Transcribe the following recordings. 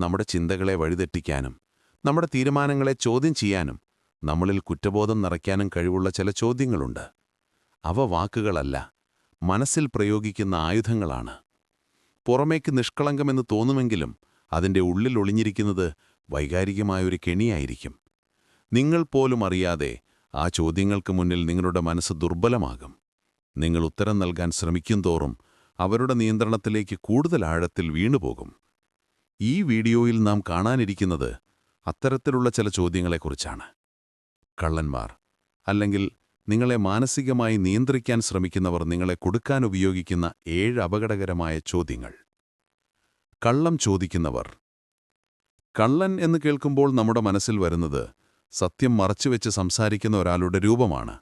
നമ്മുടെ ചിന്തകളെ വഴിതെറ്റിക്കാനും നമ്മുടെ തീരുമാനങ്ങളെ ചോദ്യം ചെയ്യാനും നമ്മളിൽ കുറ്റബോധം നിറയ്ക്കാനും കഴിവുള്ള ചില ചോദ്യങ്ങളുണ്ട്. അവ വാക്കുകളല്ല മനസ്സിൽ പ്രയോഗിക്കുന്ന ആയുധങ്ങളാണ്. പുറമേക്ക് നിഷ്കളങ്കമെന്ന് തോന്നുമെങ്കിലും അതിന്റെ ഉള്ളിൽ ഒളിഞ്ഞിരിക്കുന്നത് വൈകാരികമായൊരു കെണിയായിരിക്കും. നിങ്ങൾ പോലും അറിയാതെ ആ ചോദ്യങ്ങൾക്ക് മുന്നിൽ നിങ്ങളുടെ മനസ്സ് ദുർബലമാകും. നിങ്ങൾ ഉത്തരം നൽകാൻ ശ്രമിക്കും തോറും അവരുടെ നിയന്ത്രണത്തിലേക്ക് കൂടുതൽ ആഴത്തിൽ വീണുപോകും. ഈ വീഡിയോയിൽ നാം കാണാനിരിക്കുന്നത് അത്തരത്തിലുള്ള ചില ചോദ്യങ്ങളെക്കുറിച്ചാണ്. കള്ളന്മാർ അല്ലെങ്കിൽ നിങ്ങളെ മാനസികമായി നിയന്ത്രിക്കാൻ ശ്രമിക്കുന്നവർ നിങ്ങളെ കൊടുക്കാൻ ഉപയോഗിക്കുന്ന ഏഴ് അപകടകരമായ ചോദ്യങ്ങൾ. കള്ളം ചോദിക്കുന്നവർ. കള്ളൻ എന്ന് കേൾക്കുമ്പോൾ നമ്മുടെ മനസ്സിൽ വരുന്നത് സത്യം മറച്ചുവെച്ച് സംസാരിക്കുന്ന ഒരാളുടെ രൂപമാണ്.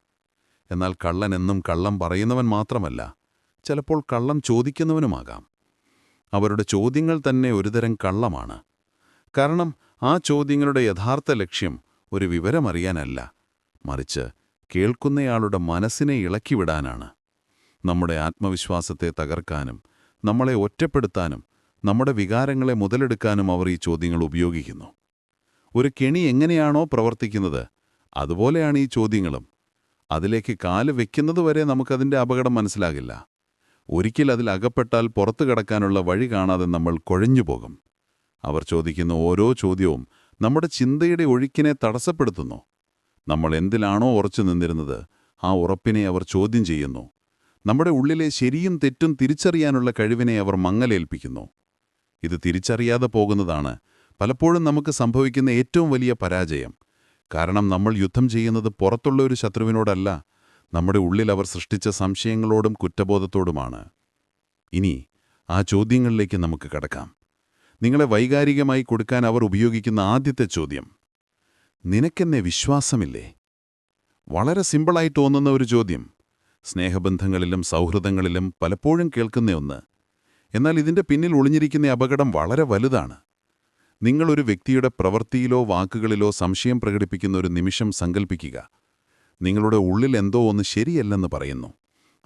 എന്നാൽ കള്ളൻ എന്നും കള്ളം പറയുന്നവൻ മാത്രമല്ല ചിലപ്പോൾ കള്ളം ചോദിക്കുന്നവനുമാകാം. അവരുടെ ചോദ്യങ്ങൾ തന്നെ ഒരുതരം കള്ളമാണ്. കാരണം ആ ചോദ്യങ്ങളുടെ യഥാർത്ഥ ലക്ഷ്യം ഒരു വിവരമറിയാനല്ല മറിച്ച് കേൾക്കുന്നയാളുടെ മനസ്സിനെ ഇളക്കിവിടാനാണ്. നമ്മുടെ ആത്മവിശ്വാസത്തെ തകർക്കാനും നമ്മളെ ഒറ്റപ്പെടുത്താനും നമ്മുടെ വികാരങ്ങളെ മുതലെടുക്കാനും അവർ ഈ ചോദ്യങ്ങൾ ഉപയോഗിക്കുന്നു. ഒരു കെണി എങ്ങനെയാണോ പ്രവർത്തിക്കുന്നത് അതുപോലെയാണ് ഈ ചോദ്യങ്ങളും. അതിലേക്ക് കാൽ വെക്കുന്നതുവരെ നമുക്കതിന്റെ അപകടം മനസ്സിലാകില്ല. ഒരിക്കൽ അതിൽ അകപ്പെട്ടാൽ പുറത്തു കടക്കാനുള്ള വഴി കാണാതെ നമ്മൾ കുഴഞ്ഞുപോകും അവർ ചോദിക്കുന്ന ഓരോ ചോദ്യവും നമ്മുടെ ചിന്തയുടെ ഒഴുക്കിനെ തടസ്സപ്പെടുത്തുന്നു. നമ്മൾ എന്തിലാണോ ഉറച്ചു നിന്നിരുന്നത് ആ ഉറപ്പിനെ അവർ ചോദ്യം ചെയ്യുന്നു. നമ്മുടെ ഉള്ളിലെ ശരിയും തെറ്റും തിരിച്ചറിയാനുള്ള കഴിവിനെ അവർ മങ്ങലേൽപ്പിക്കുന്നു. ഇത് തിരിച്ചറിയാതെ പോകുന്നതാണ് പലപ്പോഴും നമുക്ക് സംഭവിക്കുന്ന ഏറ്റവും വലിയ പരാജയം. കാരണം നമ്മൾ യുദ്ധം ചെയ്യുന്നത് പുറത്തുള്ള ഒരു ശത്രുവിനോടല്ല നമ്മുടെ ഉള്ളിൽ അവർ സൃഷ്ടിച്ച സംശയങ്ങളോടും കുറ്റബോധത്തോടുമാണ്. ഇനി ആ ചോദ്യങ്ങളിലേക്ക് നമുക്ക് കടക്കാം. നിങ്ങളെ വൈകാരികമായി കൊടുക്കാൻ അവർ ഉപയോഗിക്കുന്ന ആദ്യത്തെ ചോദ്യം നിനക്കെന്നെ വിശ്വാസമില്ലേ? വളരെ സിമ്പിളായി തോന്നുന്ന ഒരു ചോദ്യം സ്നേഹബന്ധങ്ങളിലും സൗഹൃദങ്ങളിലും പലപ്പോഴും കേൾക്കുന്ന ഒന്ന് എന്നാൽ ഇതിന്റെ പിന്നിൽ ഒളിഞ്ഞിരിക്കുന്ന അപകടം വളരെ വലുതാണ്. നിങ്ങളൊരു വ്യക്തിയുടെ പ്രവൃത്തിയിലോ വാക്കുകളിലോ സംശയം പ്രകടിപ്പിക്കുന്ന ഒരു നിമിഷം സങ്കൽപ്പിക്കുക. നിങ്ങളുടെ ഉള്ളിൽ എന്തോ ഒന്ന് ശരിയല്ലെന്ന് പറയുന്നു.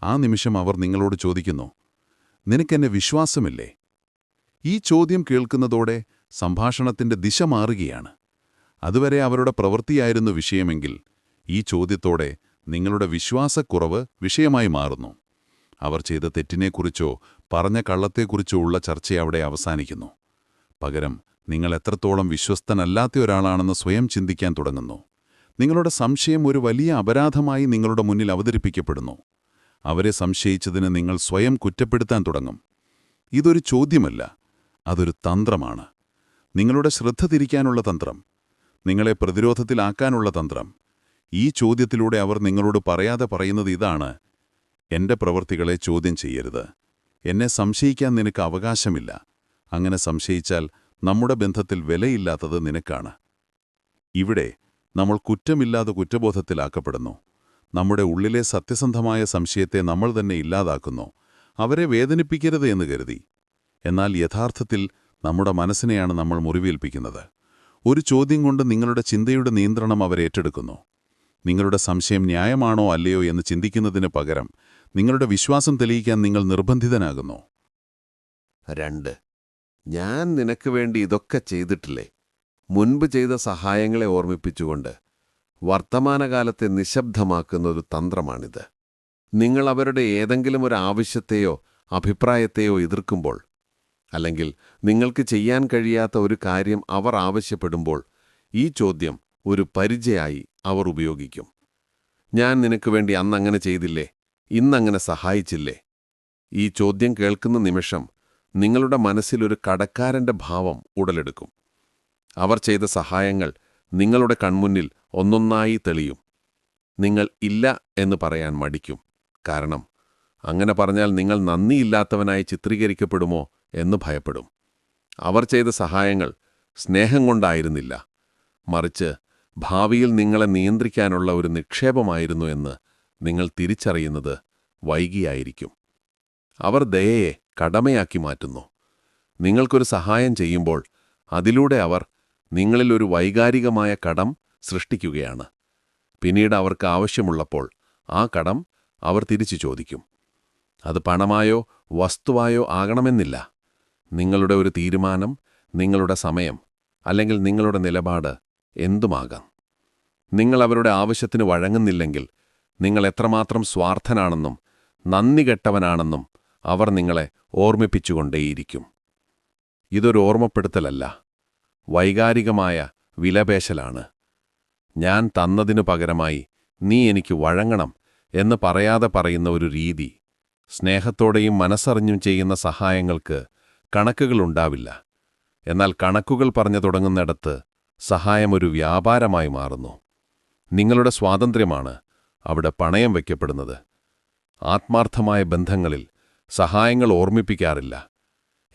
ആ നിമിഷം അവർ നിങ്ങളോട് ചോദിക്കുന്നു നിനക്കെന്നെ വിശ്വാസമില്ലേ? ഈ ചോദ്യം കേൾക്കുന്നതോടെ സംഭാഷണത്തിന്റെ ദിശ മാറുകയാണ്. അതുവരെ അവരുടെ പ്രവൃത്തിയായിരുന്നു വിഷയമെങ്കിൽ ഈ ചോദ്യത്തോടെ നിങ്ങളുടെ വിശ്വാസക്കുറവ് വിഷയമായി മാറുന്നു. അവർ ചെയ്ത തെറ്റിനെക്കുറിച്ചോ പറഞ്ഞ കള്ളത്തെക്കുറിച്ചോ ഉള്ള ചർച്ച അവിടെ അവസാനിക്കുന്നു. പകരം നിങ്ങൾ എത്രത്തോളം വിശ്വസ്തനല്ലാത്ത ഒരാളാണെന്ന് സ്വയം ചിന്തിക്കാൻ തുടങ്ങുന്നു. നിങ്ങളുടെ സംശയം ഒരു വലിയ അപരാധമായി നിങ്ങളുടെ മുന്നിൽ അവതരിപ്പിക്കപ്പെടുന്നു. അവരെ സംശയിച്ചതിന് നിങ്ങൾ സ്വയം കുറ്റപ്പെടുത്താൻ തുടങ്ങും. ഇതൊരു ചോദ്യമല്ല അതൊരു തന്ത്രമാണ്. നിങ്ങളുടെ ശ്രദ്ധ തിരിക്കാനുള്ള തന്ത്രം നിങ്ങളെ പ്രതിരോധത്തിലാക്കാനുള്ള തന്ത്രം. ഈ ചോദ്യത്തിലൂടെ അവർ നിങ്ങളോട് പറയാതെ പറയുന്നത് ഇതാണ് എന്റെ പ്രവൃത്തികളെ ചോദ്യം ചെയ്യരുത്. എന്നെ സംശയിക്കാൻ നിനക്ക് അവകാശമില്ല. അങ്ങനെ സംശയിച്ചാൽ നമ്മുടെ ബന്ധത്തിൽ വിലയില്ലാത്തത് നിനക്കാണ്. ഇവിടെ നമ്മൾ കുറ്റമില്ലാതെ കുറ്റബോധത്തിലാക്കപ്പെടുന്നു. നമ്മുടെ ഉള്ളിലെ സത്യസന്ധമായ സംശയത്തെ നമ്മൾ തന്നെ ഇല്ലാതാക്കുന്നു. അവരെ വേദനിപ്പിക്കരുത് എന്ന് കരുതി. എന്നാൽ യഥാർത്ഥത്തിൽ നമ്മുടെ മനസ്സിനെയാണ് നമ്മൾ മുറിവേൽപ്പിക്കുന്നത്. ഒരു ചോദ്യം കൊണ്ട് നിങ്ങളുടെ ചിന്തയുടെ നിയന്ത്രണം അവരേറ്റെടുക്കുന്നു നിങ്ങളുടെ സംശയം ന്യായമാണോ അല്ലയോ എന്ന് ചിന്തിക്കുന്നതിന് പകരം നിങ്ങളുടെ വിശ്വാസം തെളിയിക്കാൻ നിങ്ങൾ നിർബന്ധിതനാകുന്നു. രണ്ട്. ഞാൻ നിനക്ക് വേണ്ടി ഇതൊക്കെ ചെയ്തിട്ടില്ലേ? മുൻപ് ചെയ്ത സഹായങ്ങളെ ഓർമ്മിപ്പിച്ചുകൊണ്ട് വർത്തമാനകാലത്തെ നിശബ്ദമാക്കുന്ന ഒരു തന്ത്രമാണിത്. നിങ്ങൾ അവരുടെ ഏതെങ്കിലും ഒരു ആവശ്യത്തെയോ അഭിപ്രായത്തെയോ എതിർക്കുമ്പോൾ അല്ലെങ്കിൽ നിങ്ങൾക്ക് ചെയ്യാൻ കഴിയാത്ത ഒരു കാര്യം അവർ ആവശ്യപ്പെടുമ്പോൾ ഈ ചോദ്യം ഒരു പരിചയായി അവർ ഉപയോഗിക്കും. ഞാൻ നിനക്ക് വേണ്ടി അന്നങ്ങനെ ചെയ്തില്ലേ? ഇന്നങ്ങനെ സഹായിച്ചില്ലേ? ഈ ചോദ്യം കേൾക്കുന്ന നിമിഷം നിങ്ങളുടെ മനസ്സിലൊരു കടക്കാരന്റെ ഭാവം ഉടലെടുക്കും. അവർ ചെയ്ത സഹായങ്ങൾ നിങ്ങളുടെ കൺമുന്നിൽ ഒന്നൊന്നായി തെളിയും. നിങ്ങൾ ഇല്ല എന്ന് പറയാൻ മടിക്കും. കാരണം അങ്ങനെ പറഞ്ഞാൽ നിങ്ങൾ നന്ദിയില്ലാത്തവനായി ചിത്രീകരിക്കപ്പെടുമോ എന്ന് ഭയപ്പെടും. അവർ ചെയ്ത സഹായങ്ങൾ സ്നേഹം കൊണ്ടായിരുന്നില്ല. മറിച്ച് ഭാവിയിൽ നിങ്ങളെ നിയന്ത്രിക്കാനുള്ള ഒരു നിക്ഷേപമായിരുന്നു എന്ന് നിങ്ങൾ തിരിച്ചറിയുന്നത് വൈകിയായിരിക്കും. അവർ ദയയെ കടമയാക്കി മാറ്റുന്നു. നിങ്ങൾക്കൊരു സഹായം ചെയ്യുമ്പോൾ അതിലൂടെ അവർ നിങ്ങളിൽ ഒരു വൈകാരികമായ കടം സൃഷ്ടിക്കുകയാണ്. പിന്നീട് അവർക്ക് ആവശ്യമുള്ളപ്പോൾ ആ കടം അവർ തിരിച്ചു ചോദിക്കും. അത് പണമായോ വസ്തുവായോ ആകണമെന്നില്ല. നിങ്ങളുടെ ഒരു തീരുമാനം നിങ്ങളുടെ സമയം അല്ലെങ്കിൽ നിങ്ങളുടെ നിലപാട് എന്തുമാകാം? നിങ്ങൾ അവരുടെ ആവശ്യത്തിന് വഴങ്ങുന്നില്ലെങ്കിൽ നിങ്ങൾ എത്രമാത്രം സ്വാർത്ഥനാണെന്നും നന്ദി കെട്ടവനാണെന്നും അവർ നിങ്ങളെ ഓർമ്മിപ്പിച്ചുകൊണ്ടേയിരിക്കും. ഇതൊരു ഓർമ്മപ്പെടുത്തലല്ല. വൈകാരികമായ വിലപേശലാണ്. ഞാൻ തന്നതിനു പകരമായി നീ എനിക്ക് വഴങ്ങണം എന്ന് പറയാതെ പറയുന്ന ഒരു രീതി സ്നേഹത്തോടെയും മനസ്സറിഞ്ഞും ചെയ്യുന്ന സഹായങ്ങൾക്ക് കണക്കുകളുണ്ടാവില്ല എന്നാൽ കണക്കുകൾ പറഞ്ഞു തുടങ്ങുന്നിടത്ത് സഹായം ഒരു വ്യാപാരമായി മാറുന്നു. നിങ്ങളുടെ സ്വാതന്ത്ര്യമാണ് അവിടെ പണയം വയ്ക്കപ്പെടുന്നത്. ആത്മാർത്ഥമായ ബന്ധങ്ങളിൽ സഹായങ്ങൾ ഓർമ്മിപ്പിക്കാറില്ല.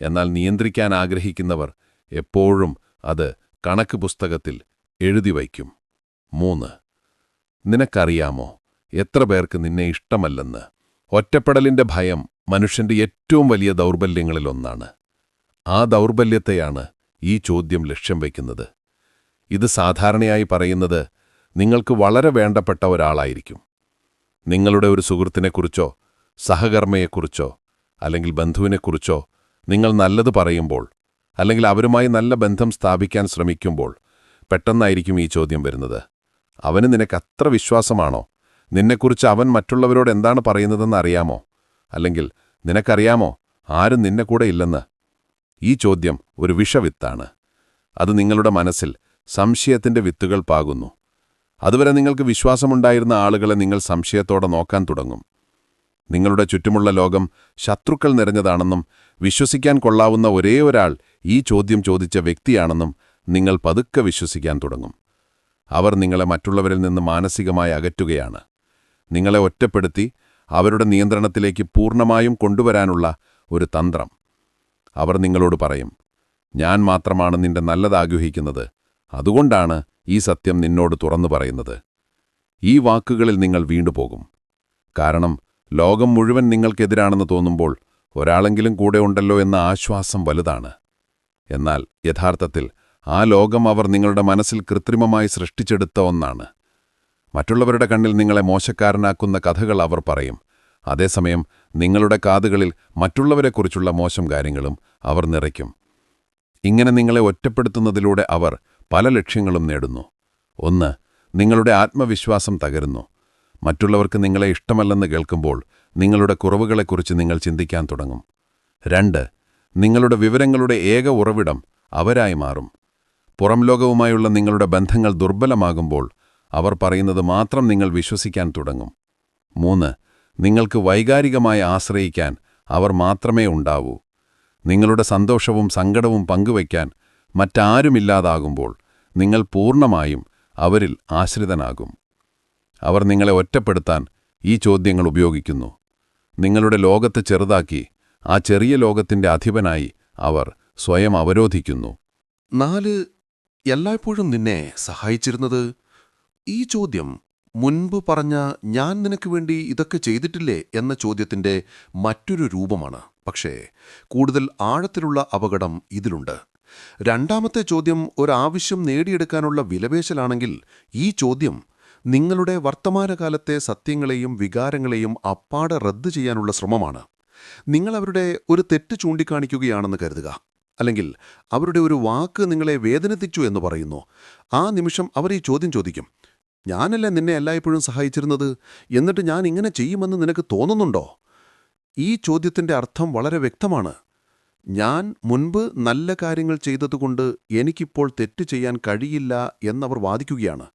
എന്നാൽ നിയന്ത്രിക്കാൻ ആഗ്രഹിക്കുന്നവർ എപ്പോഴും അത് കണക്ക് പുസ്തകത്തിൽ എഴുതി വയ്ക്കും. മൂന്ന്. നിനക്കറിയാമോ എത്ര പേർക്ക് നിന്നെ ഇഷ്ടമല്ലെന്ന്? ഒറ്റപ്പെടലിന്റെ ഭയം മനുഷ്യന്റെ ഏറ്റവും വലിയ ദൗർബല്യങ്ങളിലൊന്നാണ് ആ ദൗർബല്യത്തെയാണ് ഈ ചോദ്യം ലക്ഷ്യം വയ്ക്കുന്നത്. ഇത് സാധാരണയായി പറയുന്നത് നിങ്ങൾക്ക് വളരെ വേണ്ടപ്പെട്ട ഒരാളായിരിക്കും. നിങ്ങളുടെ ഒരു സുഹൃത്തിനെക്കുറിച്ചോ സഹകർമ്മയെക്കുറിച്ചോ അല്ലെങ്കിൽ ബന്ധുവിനെക്കുറിച്ചോ നിങ്ങൾ നല്ലത് പറയുമ്പോൾ അല്ലെങ്കിൽ അവരുമായി നല്ല ബന്ധം സ്ഥാപിക്കാൻ ശ്രമിക്കുമ്പോൾ പെട്ടെന്നായിരിക്കും ഈ ചോദ്യം വരുന്നത്. അവന് നിനക്ക് അത്ര വിശ്വാസമാണോ? നിന്നെക്കുറിച്ച് അവൻ മറ്റുള്ളവരോട് എന്താണ് പറയുന്നതെന്ന് അറിയാമോ? അല്ലെങ്കിൽ നിനക്കറിയാമോ ആരും നിന്നെ കൂടെ ഇല്ലെന്ന്? ഈ ചോദ്യം ഒരു വിഷവിത്താണ്. അത് നിങ്ങളുടെ മനസ്സിൽ സംശയത്തിന്റെ വിത്തുകൾ പാകുന്നു. അതുവരെ നിങ്ങൾക്ക് വിശ്വാസമുണ്ടായിരുന്ന ആളുകളെ നിങ്ങൾ സംശയത്തോടെ നോക്കാൻ തുടങ്ങും. നിങ്ങളുടെ ചുറ്റുമുള്ള ലോകം ശത്രുക്കൾ നിറഞ്ഞതാണെന്നും വിശ്വസിക്കാൻ കൊള്ളാവുന്ന ഒരേ ഒരാൾ ഈ ചോദ്യം ചോദിച്ച വ്യക്തിയാണെന്നും നിങ്ങൾ പതുക്കെ വിശ്വസിക്കാൻ തുടങ്ങും. അവർ നിങ്ങളെ മറ്റുള്ളവരിൽ നിന്ന് മാനസികമായി അകറ്റുകയാണ്. നിങ്ങളെ ഒറ്റപ്പെടുത്തി അവരുടെ നിയന്ത്രണത്തിലേക്ക് പൂർണമായും കൊണ്ടുവരാനുള്ള ഒരു തന്ത്രം. അവർ നിങ്ങളോട് പറയും ഞാൻ മാത്രമാണ് നിന്റെ നല്ലതാഗ്രഹിക്കുന്നത്. അതുകൊണ്ടാണ് ഈ സത്യം നിന്നോട് തുറന്നു പറയുന്നത്. ഈ വാക്കുകളിൽ നിങ്ങൾ വീണ്ടുപോകും. കാരണം ലോകം മുഴുവൻ നിങ്ങൾക്കെതിരാണെന്ന് തോന്നുമ്പോൾ ഒരാളെങ്കിലും കൂടെ ഉണ്ടല്ലോ എന്ന ആശ്വാസം വലുതാണ്. എന്നാൽ യഥാർത്ഥത്തിൽ ആ ലോകം അവർ നിങ്ങളുടെ മനസ്സിൽ കൃത്രിമമായി സൃഷ്ടിച്ചെടുത്ത ഒന്നാണ്. മറ്റുള്ളവരുടെ കണ്ണിൽ നിങ്ങളെ മോശക്കാരനാക്കുന്ന കഥകൾ അവർ പറയും. അതേസമയം നിങ്ങളുടെ കാതുകളിൽ മറ്റുള്ളവരെക്കുറിച്ചുള്ള മോശം കാര്യങ്ങളും അവർ നിറയ്ക്കും. ഇങ്ങനെ നിങ്ങളെ ഒറ്റപ്പെടുത്തുന്നതിലൂടെ അവർ പല ലക്ഷ്യങ്ങളും നേടുന്നു. ഒന്ന് നിങ്ങളുടെ ആത്മവിശ്വാസം തകരുന്നു. മറ്റുള്ളവർക്ക് നിങ്ങളെ ഇഷ്ടമല്ലെന്ന് കേൾക്കുമ്പോൾ നിങ്ങളുടെ കുറവുകളെക്കുറിച്ച് നിങ്ങൾ ചിന്തിക്കാൻ തുടങ്ങും. രണ്ട് നിങ്ങളുടെ വിവരങ്ങളുടെ ഏക ഉറവിടം അവരായി മാറും. പുറം ലോകവുമായുള്ള നിങ്ങളുടെ ബന്ധങ്ങൾ ദുർബലമാകുമ്പോൾ അവർ പറയുന്നത് മാത്രം നിങ്ങൾ വിശ്വസിക്കാൻ തുടങ്ങും. മൂന്ന് നിങ്ങൾക്ക് വൈകാരികമായി ആശ്രയിക്കാൻ അവർ മാത്രമേ ഉണ്ടാവൂ. നിങ്ങളുടെ സന്തോഷവും സങ്കടവും പങ്കുവയ്ക്കാൻ മറ്റാരുമില്ലാതാകുമ്പോൾ നിങ്ങൾ പൂർണമായും അവരിൽ ആശ്രിതനാകും. അവർ നിങ്ങളെ ഒറ്റപ്പെടുത്താൻ ഈ ചോദ്യങ്ങൾ ഉപയോഗിക്കുന്നു. നിങ്ങളുടെ ലോകത്ത് ചെറുതാക്കി ആ ചെറിയ ലോകത്തിന്റെ അധിപനായി അവർ സ്വയം അവരോധിക്കുന്നു. നാല് എല്ലായ്പ്പോഴും നിന്നെ സഹായിച്ചിരുന്നത്? ഈ ചോദ്യം മുൻപ് പറഞ്ഞ ഞാൻ നിനക്ക് വേണ്ടി ഇതൊക്കെ ചെയ്തിട്ടില്ലേ എന്ന ചോദ്യത്തിന്റെ മറ്റൊരു രൂപമാണ്. പക്ഷേ കൂടുതൽ ആഴത്തിലുള്ള അപകടം ഇതിലുണ്ട്. രണ്ടാമത്തെ ചോദ്യം ഒരാവശ്യം നേടിയെടുക്കാനുള്ള വിലപേശലാണെങ്കിൽ ഈ ചോദ്യം നിങ്ങളുടെ വർത്തമാനകാലത്തെ സത്യങ്ങളെയും വികാരങ്ങളെയും അപ്പാടെ റദ്ദ് ചെയ്യാനുള്ള ശ്രമമാണ്. നിങ്ങൾ അവരുടെ ഒരു തെറ്റ് ചൂണ്ടിക്കാണിക്കുകയാണെന്ന് കരുതുക. അല്ലെങ്കിൽ അവരുടെ ഒരു വാക്ക് നിങ്ങളെ വേദനിപ്പിച്ചു എന്ന് പറയുന്നു. ആ നിമിഷം അവർ ഈ ചോദ്യം ചോദിക്കും ഞാനല്ലേ നിന്നെ എല്ലായ്പ്പോഴും സഹായിച്ചിരുന്നത്? എന്നിട്ട് ഞാൻ ഇങ്ങനെ ചെയ്യുമെന്ന് നിനക്ക് തോന്നുന്നുണ്ടോ? ഈ ചോദ്യത്തിന്റെ അർത്ഥം വളരെ വ്യക്തമാണ്. ഞാൻ മുൻപ് നല്ല കാര്യങ്ങൾ ചെയ്തതുകൊണ്ട് എനിക്കിപ്പോൾ തെറ്റ് ചെയ്യാൻ കഴിയില്ല എന്നവർ വാദിക്കുകയാണ്.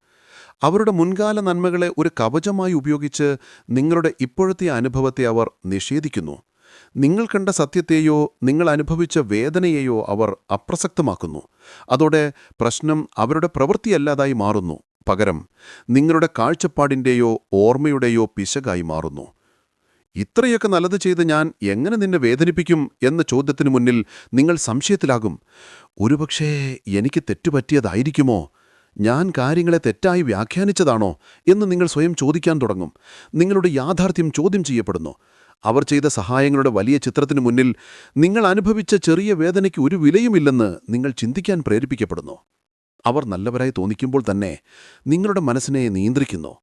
അവരുടെ മുൻകാല നന്മകളെ ഒരു കവചമായി ഉപയോഗിച്ച് നിങ്ങളുടെ ഇപ്പോഴത്തെ അനുഭവത്തെ അവർ നിഷേധിക്കുന്നു. നിങ്ങൾ കണ്ട സത്യത്തെയോ നിങ്ങൾ അനുഭവിച്ച വേദനയെയോ അവർ അപ്രസക്തമാക്കുന്നു. അതോടെ പ്രശ്നം അവരുടെ പ്രവൃത്തിയല്ലാതായി മാറുന്നു. പകരം നിങ്ങളുടെ കാഴ്ചപ്പാടിന്റെയോ ഓർമ്മയുടെയോ പിശകായി മാറുന്നു. ഇത്രയൊക്കെ നല്ലത് ചെയ്ത് ഞാൻ എങ്ങനെ നിന്നെ വേദനിപ്പിക്കും എന്ന ചോദ്യത്തിനു മുന്നിൽ നിങ്ങൾ സംശയത്തിലാകും. ഒരുപക്ഷേ എനിക്ക് തെറ്റുപറ്റിയതായിരിക്കുമോ? ഞാൻ കാര്യങ്ങളെ തെറ്റായി വ്യാഖ്യാനിച്ചതാണോ എന്ന് നിങ്ങൾ സ്വയം ചോദിക്കാൻ തുടങ്ങും. നിങ്ങളുടെ യാഥാർത്ഥ്യം ചോദ്യം ചെയ്യപ്പെടുന്നു. അവർ ചെയ്ത സഹായങ്ങളുടെ വലിയ ചിത്രത്തിനു മുന്നിൽ നിങ്ങൾ അനുഭവിച്ച ചെറിയ വേദനയ്ക്ക് ഒരു വിലയുമില്ലെന്ന് നിങ്ങൾ ചിന്തിക്കാൻ പ്രേരിപ്പിക്കപ്പെടുന്നു. അവർ നല്ലവരായി തോന്നിക്കുമ്പോൾ തന്നെ നിങ്ങളുടെ മനസ്സിനെ നിയന്ത്രിക്കുന്നു.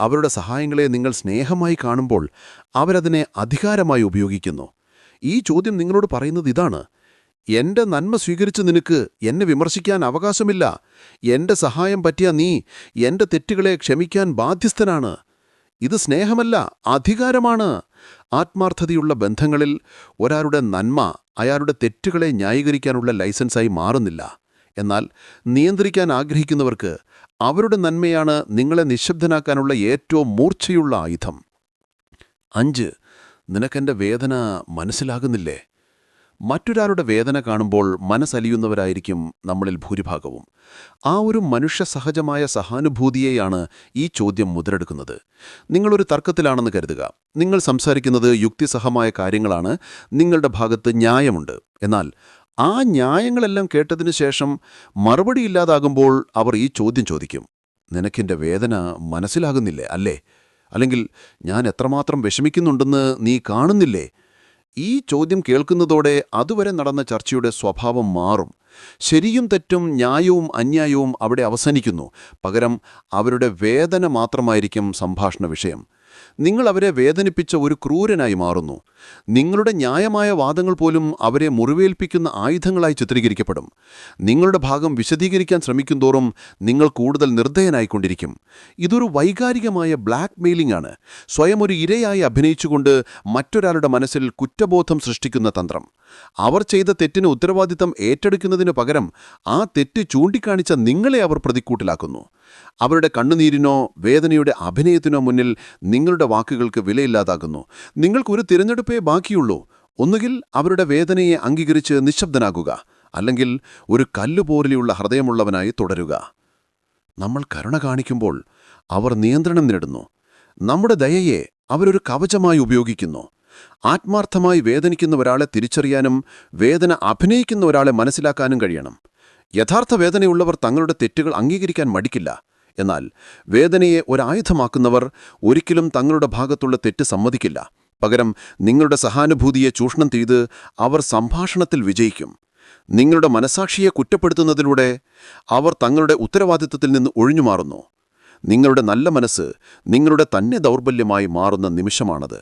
അവരുടെ സഹായങ്ങളെ നിങ്ങൾ സ്നേഹമായി കാണുമ്പോൾ അവരതിനെ അധികാരമായി ഉപയോഗിക്കുന്നു. ഈ ചോദ്യം നിങ്ങളോട് പറയുന്നത് ഇതാണ്. എന്റെ നന്മ സ്വീകരിച്ച് നിനക്ക് എന്നെ വിമർശിക്കാൻ അവകാശമില്ല. എന്റെ സഹായം പറ്റിയ നീ എന്റെ തെറ്റുകളെ ക്ഷമിക്കാൻ ബാധ്യസ്ഥനാണ്. ഇത് സ്നേഹമല്ല അധികാരമാണ്. ആത്മാർത്ഥതയുള്ള ബന്ധങ്ങളിൽ ഒരാളുടെ നന്മ അയാളുടെ തെറ്റുകളെ ന്യായീകരിക്കാനുള്ള ലൈസൻസായി മാറുന്നില്ല. എന്നാൽ നിയന്ത്രിക്കാൻ ആഗ്രഹിക്കുന്നവർക്ക് അവരുടെ നന്മയാണ് നിങ്ങളെ നിശബ്ദനാക്കാനുള്ള ഏറ്റവും മൂർച്ചയുള്ള ആയുധം. അഞ്ച് നിനക്കെന്റെ വേദന മനസ്സിലാകുന്നില്ലേ? മറ്റൊരാളുടെ വേദന കാണുമ്പോൾ മനസ്സലിയുന്നവരായിരിക്കും നമ്മളിൽ ഭൂരിഭാഗവും. ആ ഒരു മനുഷ്യ സഹജമായ സഹാനുഭൂതിയെയാണ് ഈ ചോദ്യം മുതലെടുക്കുന്നത്. നിങ്ങളൊരു തർക്കത്തിലാണെന്ന് കരുതുക. നിങ്ങൾ സംസാരിക്കുന്നത് യുക്തിസഹമായ കാര്യങ്ങളാണ്. നിങ്ങളുടെ ഭാഗത്ത് ന്യായമുണ്ട്. എന്നാൽ ആ ന്യായങ്ങളെല്ലാം കേട്ടതിനു ശേഷം മറുപടിയില്ലാതാകുമ്പോൾ അവർ ഈ ചോദ്യം ചോദിക്കും. നിനക്കെന്റെ വേദന മനസ്സിലാകുന്നില്ലേ? അല്ലേ? അല്ലെങ്കിൽ ഞാൻ എത്രമാത്രം വിഷമിക്കുന്നുണ്ടെന്ന് നീ കാണുന്നില്ലേ? ഈ ചോദ്യം കേൾക്കുന്നതോടെ അതുവരെ നടന്ന ചർച്ചയുടെ സ്വഭാവം മാറും. ശരിയും തെറ്റും ന്യായവും അന്യായവും അവിടെ അവസാനിക്കുന്നു. പകരം അവരുടെ വേദന മാത്രമായിരിക്കും സംഭാഷണ വിഷയം. നിങ്ങൾ അവരെ വേദനിപ്പിച്ച ഒരു ക്രൂരനായി മാറുന്നു. നിങ്ങളുടെ ന്യായമായ വാദങ്ങൾ പോലും അവരെ മുറിവേൽപ്പിക്കുന്ന ആയുധങ്ങളായി ചിത്രീകരിക്കപ്പെടും. നിങ്ങളുടെ ഭാഗം വിശദീകരിക്കാൻ ശ്രമിക്കുന്തോറും നിങ്ങൾ കൂടുതൽ നിർദ്ദയനായിക്കൊണ്ടിരിക്കും ഇതൊരു വൈകാരികമായ ബ്ലാക്ക് മെയിലിംഗ് ആണ് സ്വയം ഒരു ഇരയായി അഭിനയിച്ചുകൊണ്ട് മറ്റൊരാളുടെ മനസ്സിൽ കുറ്റബോധം സൃഷ്ടിക്കുന്ന തന്ത്രം. അവർ ചെയ്ത തെറ്റിന് ഉത്തരവാദിത്തം ഏറ്റെടുക്കുന്നതിനു പകരം ആ തെറ്റ് ചൂണ്ടിക്കാണിച്ച നിങ്ങളെ അവർ പ്രതിക്കൂട്ടിലാക്കുന്നു. അവരുടെ കണ്ണുനീരിനോ വേദനയുടെ അഭിനയത്തിനോ മുന്നിൽ നിങ്ങളുടെ വാക്കുകൾക്ക് വിലയില്ലാതാകുന്നു. നിങ്ങൾക്കൊരു തിരഞ്ഞെടുപ്പേ ബാക്കിയുള്ളൂ. ഒന്നുകിൽ അവരുടെ വേദനയെ അംഗീകരിച്ച് നിശബ്ദനാകുക അല്ലെങ്കിൽ ഒരു കല്ലുപോലെയുള്ള ഹൃദയമുള്ളവനായി തുടരുക. നമ്മൾ കരുണ കാണിക്കുമ്പോൾ അവർ നിയന്ത്രണം നേടുന്നു. നമ്മുടെ ദയയെ അവരൊരു കവചമായി ഉപയോഗിക്കുന്നു. ആത്മാർത്ഥമായി വേദനിക്കുന്ന ഒരാളെ തിരിച്ചറിയാനും വേദന അഭിനയിക്കുന്ന ഒരാളെ മനസ്സിലാക്കാനും കഴിയണം. യഥാർത്ഥ വേദനയുള്ളവർ തങ്ങളുടെ തെറ്റുകൾ അംഗീകരിക്കാൻ മടിക്കില്ല. എന്നാൽ വേദനയെ ഒരായുധമാക്കുന്നവർ ഒരിക്കലും തങ്ങളുടെ ഭാഗത്തുള്ള തെറ്റ് സമ്മതിക്കില്ല. പകരം നിങ്ങളുടെ സഹാനുഭൂതിയെ ചൂഷണം ചെയ്ത് അവർ സംഭാഷണത്തിൽ വിജയിക്കും. നിങ്ങളുടെ മനസാക്ഷിയെ കുറ്റപ്പെടുത്തുന്നതിലൂടെ അവർ തങ്ങളുടെ ഉത്തരവാദിത്വത്തിൽ നിന്ന് ഒഴിഞ്ഞുമാറുന്നു. നിങ്ങളുടെ നല്ല മനസ്സ് നിങ്ങളുടെ തന്നെ ദൗർബല്യമായി മാറുന്ന നിമിഷമാണത്.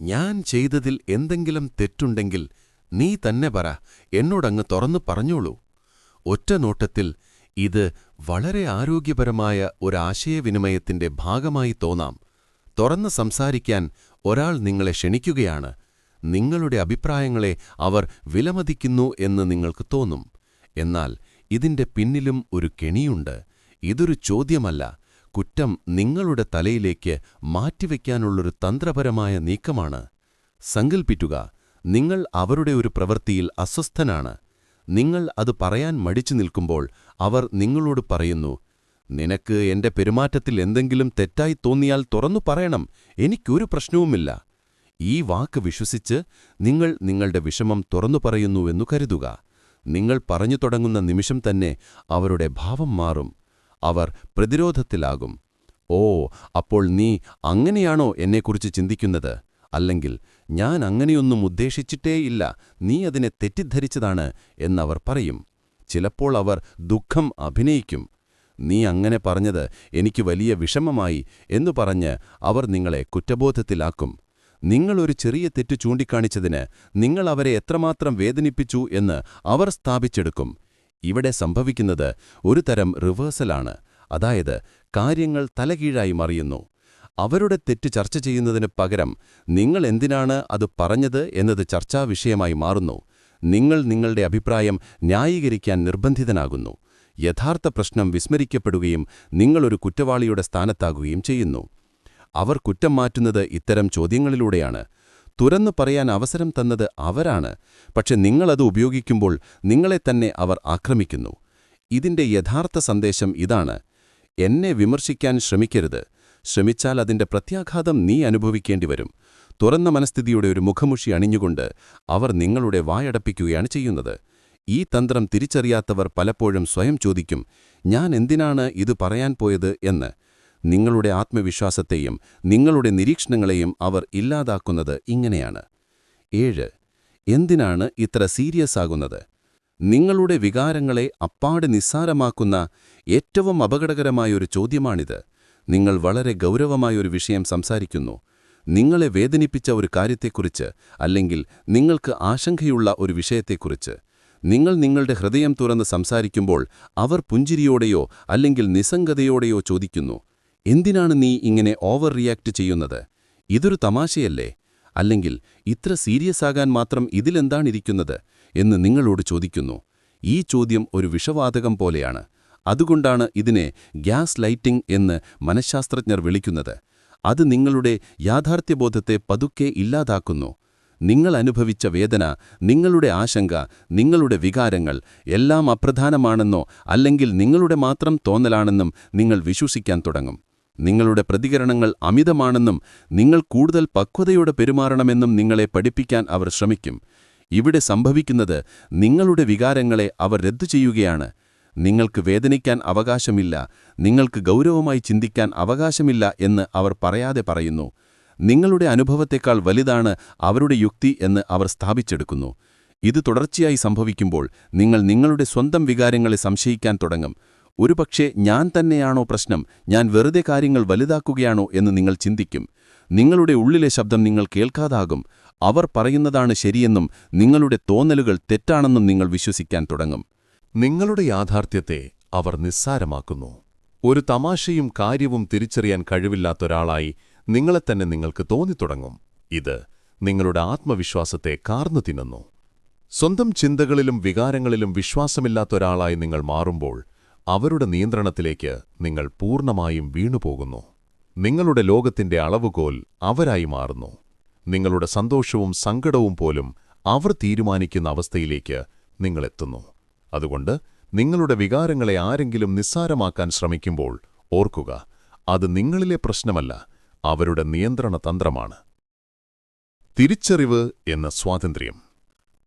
ഞാൻ ചെയ്തതിൽ എന്തെങ്കിലും തെറ്റുണ്ടെങ്കിൽ നീ തന്നെ പറ എന്നോടങ്ങ് തുറന്നു പറഞ്ഞോളൂ. ഒറ്റ നോട്ടത്തിൽ ഇത് വളരെ ആരോഗ്യപരമായ ഒരാശയവിനിമയത്തിന്റെ ഭാഗമായി തോന്നാം. തുറന്ന് സംസാരിക്കാൻ ഒരാൾ നിങ്ങളെ ക്ഷണിക്കുകയാണ്. നിങ്ങളുടെ അഭിപ്രായങ്ങളെ അവർ വിലമതിക്കുന്നു എന്ന് നിങ്ങൾക്ക് തോന്നും. എന്നാൽ ഇതിന്റെ പിന്നിലും ഒരു കെണിയുണ്ട്. ഇതൊരു ചോദ്യമല്ല. കുറ്റം നിങ്ങളുടെ തലയിലേക്ക് മാറ്റിവെക്കാനുള്ളൊരു തന്ത്രപരമായ നീക്കമാണ്. സങ്കൽപ്പിക്കുക. നിങ്ങൾ അവരുടെ ഒരു പ്രവൃത്തിയിൽ അസ്വസ്ഥനാണ്. നിങ്ങൾ അത് പറയാൻ മടിച്ചു നിൽക്കുമ്പോൾ അവർ നിങ്ങളോട് പറയുന്നു നിനക്ക് എന്റെ പെരുമാറ്റത്തിൽ എന്തെങ്കിലും തെറ്റായി തോന്നിയാൽ തുറന്നു പറയണം എനിക്കൊരു പ്രശ്നവുമില്ല. ഈ വാക്ക് വിശ്വസിച്ച് നിങ്ങൾ നിങ്ങളുടെ വിഷമം തുറന്നു പറയുന്നുവെന്നു കരുതുക. നിങ്ങൾ പറഞ്ഞു തുടങ്ങുന്ന നിമിഷം തന്നെ അവരുടെ ഭാവം മാറും അവർ പ്രതിരോധത്തിലാകും. ഓ അപ്പോൾ നീ അങ്ങനെയാണോ എന്നെക്കുറിച്ച് ചിന്തിക്കുന്നത്? അല്ലെങ്കിൽ ഞാൻ അങ്ങനെയൊന്നും ഉദ്ദേശിച്ചിട്ടേയില്ല നീ അതിനെ തെറ്റിദ്ധരിച്ചതാണ് എന്നവർ പറയും. ചിലപ്പോൾ അവർ ദുഃഖം അഭിനയിക്കും. നീ അങ്ങനെ പറഞ്ഞത് എനിക്ക് വലിയ വിഷമമായി എന്നു പറഞ്ഞ് അവർ നിങ്ങളെ കുറ്റബോധത്തിലാക്കും. നിങ്ങളൊരു ചെറിയ തെറ്റ് ചൂണ്ടിക്കാണിച്ചതിന് നിങ്ങൾ അവരെ എത്രമാത്രം വേദനിപ്പിച്ചു എന്ന് അവർ സ്ഥാപിച്ചെടുക്കും. ഇവിടെ സംഭവിക്കുന്നത് ഒരു തരം റിവേഴ്സലാണ്. അതായത് കാര്യങ്ങൾ തലകീഴായി മറിയുന്നു. അവരുടെ തെറ്റ് ചർച്ച ചെയ്യുന്നതിന് പകരം നിങ്ങൾ എന്തിനാണ് അത് പറഞ്ഞത് എന്നത് ചർച്ചാ വിഷയമായി മാറുന്നു. നിങ്ങൾ നിങ്ങളുടെ അഭിപ്രായം ന്യായീകരിക്കാൻ നിർബന്ധിതനാകുന്നു. യഥാർത്ഥ പ്രശ്നം വിസ്മരിക്കപ്പെടുകയും നിങ്ങളൊരു കുറ്റവാളിയുടെ സ്ഥാനത്താകുകയും ചെയ്യുന്നു. അവർ കുറ്റം മാറ്റുന്നത് ഇത്തരം ചോദ്യങ്ങളിലൂടെയാണ്. തുറന്നു പറയാൻ അവസരം തന്നത് അവരാണ്. പക്ഷെ നിങ്ങളത് ഉപയോഗിക്കുമ്പോൾ നിങ്ങളെ തന്നെ അവർ ആക്രമിക്കുന്നു. ഇതിന്റെ യഥാർത്ഥ സന്ദേശം ഇതാണ്. എന്നെ വിമർശിക്കാൻ ശ്രമിക്കരുത്. ശ്രമിച്ചാൽ അതിന്റെ പ്രത്യാഘാതം നീ അനുഭവിക്കേണ്ടി വരും. തുറന്ന മനസ്ഥിതിയുടെ ഒരു മുഖമുഷി അണിഞ്ഞുകൊണ്ട് അവർ നിങ്ങളുടെ വായടപ്പിക്കുകയാണ് ചെയ്യുന്നത്. ഈ തന്ത്രം തിരിച്ചറിയാത്തവർ പലപ്പോഴും സ്വയം ചോദിക്കും ഞാൻ എന്തിനാണ് ഇത് പറയാൻ പോയത്? എന്ന്. നിങ്ങളുടെ ആത്മവിശ്വാസത്തെയും നിങ്ങളുടെ നിരീക്ഷണങ്ങളെയും അവർ ഇല്ലാതാക്കുന്നത് ഇങ്ങനെയാണ്. ഏഴ്. എന്തിനാണ് ഇത്ര സീരിയസ് ആകുന്നത്? നിങ്ങളുടെ വികാരങ്ങളെ അപ്പാടെ നിസ്സാരമാക്കുന്ന ഏറ്റവും അപകടകരമായൊരു ചോദ്യമാണിത്. നിങ്ങൾ വളരെ ഗൗരവമായൊരു വിഷയം സംസാരിക്കുന്നു. നിങ്ങളെ വേദനിപ്പിച്ച ഒരു കാര്യത്തെക്കുറിച്ച് അല്ലെങ്കിൽ നിങ്ങൾക്ക് ആശങ്കയുള്ള ഒരു വിഷയത്തെക്കുറിച്ച്. നിങ്ങൾ നിങ്ങളുടെ ഹൃദയം തുറന്ന് സംസാരിക്കുമ്പോൾ അവർ പുഞ്ചിരിയോടെയോ അല്ലെങ്കിൽ നിസ്സംഗതയോടെയോ ചോദിക്കുന്നു എന്തിനാണ് നീ ഇങ്ങനെ ഓവർ റിയാക്ട് ചെയ്യുന്നത്? ഇതൊരു തമാശയല്ലേ? അല്ലെങ്കിൽ ഇത്ര സീരിയസ് ആകാൻ മാത്രം ഇതിലെന്താണിരിക്കുന്നത്? എന്ന് നിങ്ങളോട് ചോദിക്കുന്നു. ഈ ചോദ്യം ഒരു വിഷവാതകം പോലെയാണ്. അതുകൊണ്ടാണ് ഇതിനെ ഗ്യാസ് ലൈറ്റിംഗ് എന്ന് മനഃശാസ്ത്രജ്ഞർ വിളിക്കുന്നത്. അത് നിങ്ങളുടെ യാഥാർത്ഥ്യബോധത്തെ പതുക്കെ ഇല്ലാതാക്കുന്നു. നിങ്ങൾ അനുഭവിച്ച വേദന നിങ്ങളുടെ ആശങ്ക നിങ്ങളുടെ വികാരങ്ങൾ എല്ലാം അപ്രധാനമാണെന്നോ അല്ലെങ്കിൽ നിങ്ങളുടെ മാത്രം തോന്നലാണെന്നും നിങ്ങൾ വിശ്വസിക്കാൻ തുടങ്ങും. നിങ്ങളുടെ പ്രതികരണങ്ങൾ അമിതമാണെന്നും നിങ്ങൾ കൂടുതൽ പക്വതയോടെ പെരുമാറണമെന്നും നിങ്ങളെ പഠിപ്പിക്കാൻ അവർ ശ്രമിക്കും. ഇവിടെ സംഭവിക്കുന്നത് നിങ്ങളുടെ വികാരങ്ങളെ അവർ റദ്ദു ചെയ്യുകയാണ്. നിങ്ങൾക്ക് വേദനിക്കാൻ അവകാശമില്ല നിങ്ങൾക്ക് ഗൗരവമായി ചിന്തിക്കാൻ അവകാശമില്ല എന്ന് അവർ പറയാതെ പറയുന്നു. നിങ്ങളുടെ അനുഭവത്തെക്കാൾ വലുതാണ് അവരുടെ യുക്തി എന്ന് അവർ സ്ഥാപിച്ചെടുക്കുന്നു. ഇത് തുടർച്ചയായി സംഭവിക്കുമ്പോൾ നിങ്ങൾ നിങ്ങളുടെ സ്വന്തം വികാരങ്ങളെ സംശയിക്കാൻ തുടങ്ങും. ഒരുപക്ഷേ ഞാൻ തന്നെയാണോ പ്രശ്നം ഞാൻ വെറുതെ കാര്യങ്ങൾ വലുതാക്കുകയാണോ എന്ന് നിങ്ങൾ ചിന്തിക്കും. നിങ്ങളുടെ ഉള്ളിലെ ശബ്ദം നിങ്ങൾ കേൾക്കാതാകും. അവർ പറയുന്നതാണ് ശരിയെന്നും നിങ്ങളുടെ തോന്നലുകൾ തെറ്റാണെന്നും നിങ്ങൾ വിശ്വസിക്കാൻ തുടങ്ങും. നിങ്ങളുടെ യാഥാർത്ഥ്യത്തെ അവർ നിസ്സാരമാക്കുന്നു. ഒരു തമാശയും കാര്യവും തിരിച്ചറിയാൻ കഴിവില്ലാത്തൊരാളായി നിങ്ങളെത്തന്നെ നിങ്ങൾക്ക് തോന്നിത്തുടങ്ങും. ഇത് നിങ്ങളുടെ ആത്മവിശ്വാസത്തെ കാർന്നു തിന്നുന്നു. സ്വന്തം ചിന്തകളിലും വികാരങ്ങളിലും വിശ്വാസമില്ലാത്തൊരാളായി നിങ്ങൾ മാറുമ്പോൾ അവരുടെ നിയന്ത്രണത്തിലേക്ക് നിങ്ങൾ പൂർണമായും വീണുപോകുന്നു. നിങ്ങളുടെ ലോകത്തിന്റെ അളവുകോൽ അവരായി മാറുന്നു. നിങ്ങളുടെ സന്തോഷവും സങ്കടവും പോലും അവർ തീരുമാനിക്കുന്ന അവസ്ഥയിലേക്ക് നിങ്ങളെത്തുന്നു. അതുകൊണ്ട് നിങ്ങളുടെ വികാരങ്ങളെ ആരെങ്കിലും നിസ്സാരമാക്കാൻ ശ്രമിക്കുമ്പോൾ ഓർക്കുക അത് നിങ്ങളിലെ പ്രശ്നമല്ല അവരുടെ നിയന്ത്രണ തന്ത്രമാണ് തിരിച്ചറിവ് എന്ന സ്വാതന്ത്ര്യം.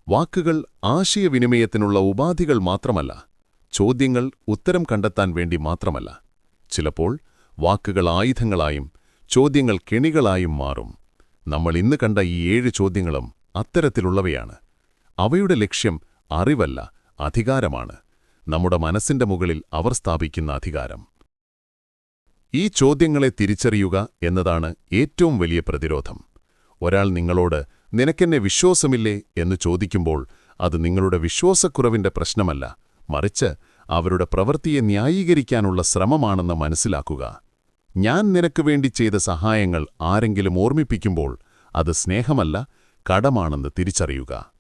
വാക്കുകൾ ആശയവിനിമയത്തിനുള്ള ഉപാധികൾ മാത്രമല്ല ചോദ്യങ്ങൾ ഉത്തരം കണ്ടെത്താൻ വേണ്ടി മാത്രമല്ല. ചിലപ്പോൾ വാക്കുകൾ ആയുധങ്ങളായും ചോദ്യങ്ങൾ കെണികളായും മാറും. നമ്മൾ ഇന്ന് കണ്ട ഈ ഏഴ് ചോദ്യങ്ങളും അത്തരത്തിലുള്ളവയാണ്. അവയുടെ ലക്ഷ്യം അറിവല്ല അധികാരമാണ്. നമ്മുടെ മനസ്സിന്റെ മുകളിൽ അവർ സ്ഥാപിക്കുന്ന അധികാരം. ഈ ചോദ്യങ്ങളെ തിരിച്ചറിയുക എന്നതാണ് ഏറ്റവും വലിയ പ്രതിരോധം. ഒരാൾ നിങ്ങളോട് നിനക്കെന്നെ വിശ്വാസമില്ലേ? എന്ന് ചോദിക്കുമ്പോൾ അത് നിങ്ങളുടെ വിശ്വാസക്കുറവിന്റെ പ്രശ്നമല്ല. മറിച്ച് അവരുടെ പ്രവൃത്തിയെ ന്യായീകരിക്കാനുള്ള ശ്രമമാണെന്ന് മനസ്സിലാക്കുക. ഞാൻ നിനക്ക് വേണ്ടി ചെയ്ത സഹായങ്ങൾ ആരെങ്കിലും ഓർമ്മിപ്പിക്കുമ്പോൾ അത് സ്നേഹമല്ല കടമാണെന്ന് തിരിച്ചറിയുക.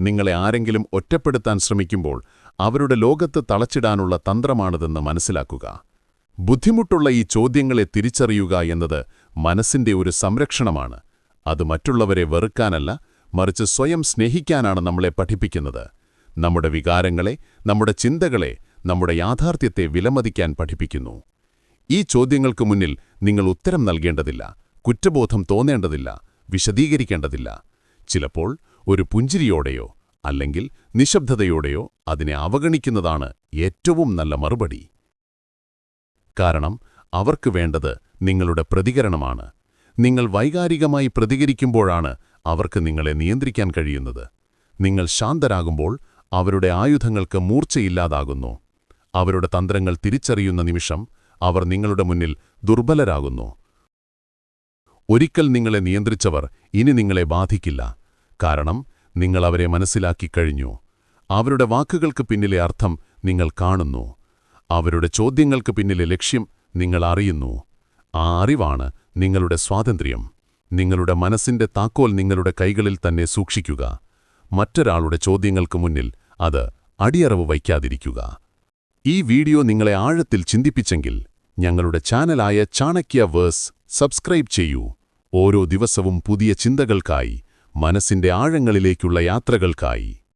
നിങ്ങളെ ആരെങ്കിലും ഒറ്റപ്പെടുത്താൻ ശ്രമിക്കുമ്പോൾ അവരുടെ ലോകത്ത് തളച്ചിടാനുള്ള തന്ത്രമാണിതെന്ന് മനസ്സിലാക്കുക. ബുദ്ധിമുട്ടുള്ള ഈ ചോദ്യങ്ങളെ തിരിച്ചറിയുക എന്നത് മനസ്സിന്റെ ഒരു സംരക്ഷണമാണ്. അത് മറ്റുള്ളവരെ വെറുക്കാനല്ല മറിച്ച് സ്വയം സ്നേഹിക്കാനാണ് നമ്മളെ പഠിപ്പിക്കുന്നത്. നമ്മുടെ വികാരങ്ങളെ നമ്മുടെ ചിന്തകളെ നമ്മുടെ യാഥാർത്ഥ്യത്തെ വിലമതിക്കാൻ പഠിപ്പിക്കുന്നു. ഈ ചോദ്യങ്ങൾക്ക് മുന്നിൽ നിങ്ങൾ ഉത്തരം നൽകേണ്ടതില്ല കുറ്റബോധം തോന്നേണ്ടതില്ല വിശദീകരിക്കേണ്ടതില്ല. ചിലപ്പോൾ ഒരു പുഞ്ചിരിയോടെയോ അല്ലെങ്കിൽ നിശബ്ദതയോടെയോ അതിനെ അവഗണിക്കുന്നതാണ് ഏറ്റവും നല്ല മറുപടി. കാരണം അവർക്ക് വേണ്ടത് നിങ്ങളുടെ പ്രതികരണമാണ്. നിങ്ങൾ വൈകാരികമായി പ്രതികരിക്കുമ്പോഴാണ് അവർക്ക് നിങ്ങളെ നിയന്ത്രിക്കാൻ കഴിയുന്നത്. നിങ്ങൾ ശാന്തരാകുമ്പോൾ അവരുടെ ആയുധങ്ങൾക്ക് മൂർച്ചയില്ലാതാകുന്നു. അവരുടെ തന്ത്രങ്ങൾ തിരിച്ചറിയുന്ന നിമിഷം അവർ നിങ്ങളുടെ മുന്നിൽ ദുർബലരാകുന്നു. ഒരിക്കൽ നിങ്ങളെ നിയന്ത്രിച്ചവർ ഇനി നിങ്ങളെ ബാധിക്കില്ല. കാരണം നിങ്ങൾ അവരെ മനസ്സിലാക്കിക്കഴിഞ്ഞു അവരുടെ വാക്കുകൾക്ക് പിന്നിലെ അർത്ഥം നിങ്ങൾ കാണുന്നു. അവരുടെ ചോദ്യങ്ങൾക്ക് പിന്നിലെ ലക്ഷ്യം നിങ്ങൾ അറിയുന്നു. ആ അറിവാണ് നിങ്ങളുടെ സ്വാതന്ത്ര്യം. നിങ്ങളുടെ മനസ്സിന്റെ താക്കോൽ നിങ്ങളുടെ കൈകളിൽ തന്നെ സൂക്ഷിക്കുക. മറ്റൊരാളുടെ ചോദ്യങ്ങൾക്ക് മുന്നിൽ അത് അടിയറവ് വയ്ക്കാതിരിക്കുക. ഈ വീഡിയോ നിങ്ങളെ ആഴത്തിൽ ചിന്തിപ്പിച്ചെങ്കിൽ ഞങ്ങളുടെ ചാനലായ ചാണക്യ വേഴ്സ് സബ്സ്ക്രൈബ് ചെയ്യൂ. ഓരോ ദിവസവും പുതിയ ചിന്തകൾക്കായി മനസ്സിന്റെ ആഴങ്ങളിലേക്കുള്ള യാത്രകൾക്കായി.